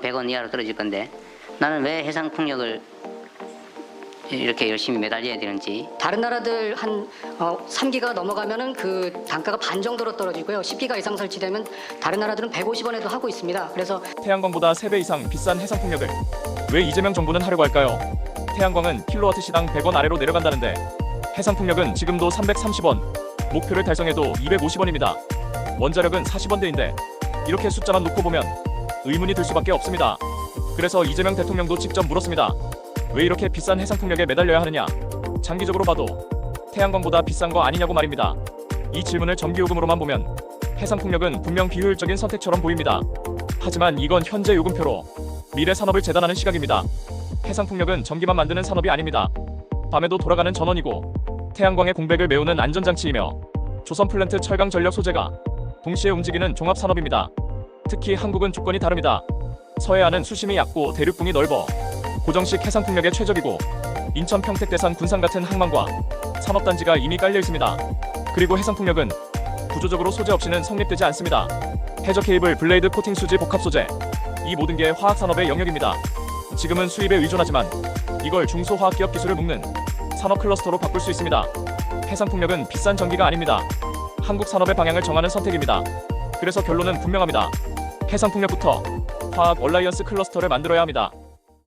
100원 이하로 떨어질 건데 나는 왜 해상 풍력을 이렇게 열심히 매달려야 되는지 다른 나라들 한 어, 3기가 넘어가면은 그 단가가 반 정도로 떨어지고요. 10기가 이상 설치되면 다른 나라들은 150원에도 하고 있습니다. 그래서 태양광보다 3배 이상 비싼 해상 풍력을 왜 이재명 정부는 하려고 할까요? 태양광은 킬로와트 시당 100원 아래로 내려간다는데 해상 풍력은 지금도 330원, 목표를 달성해도 250원입니다. 원자력은 40원대인데 이렇게 숫자만 놓고 보면 의문이 들 수밖에 없습니다. 그래서 이재명 대통령도 직접 물었습니다. 왜 이렇게 비싼 해상풍력에 매달려야 하느냐? 장기적으로 봐도 태양광보다 비싼 거 아니냐고 말입니다. 이 질문을 전기요금으로만 보면 해상풍력은 분명 비효율적인 선택처럼 보입니다. 하지만 이건 현재 요금표로 미래 산업을 재단하는 시각입니다. 해상풍력은 전기만 만드는 산업이 아닙니다. 밤에도 돌아가는 전원이고 태양광의 공백을 메우는 안전장치이며 조선 플랜트 철강 전력 소재가 동시에 움직이는 종합 산업입니다. 특히 한국은 조건이 다릅니다. 서해안은 수심이 얕고 대륙붕이 넓어 고정식 해상 풍력에 최적이고 인천 평택 대산 군산 같은 항만과 산업단지가 이미 깔려 있습니다. 그리고 해상 풍력은 구조적으로 소재 없이는 성립되지 않습니다. 해저 케이블, 블레이드 코팅 수지 복합 소재 이 모든 게 화학 산업의 영역입니다. 지금은 수입에 의존하지만 이걸 중소화학 기업 기술을 묶는 산업 클러스터로 바꿀 수 있습니다. 해상 풍력은 비싼 전기가 아닙니다. 한국 산업의 방향을 정하는 선택입니다. 그래서 결론은 분명합니다. 해상풍력부터 화학 얼라이언스 클러스터를 만들어야 합니다.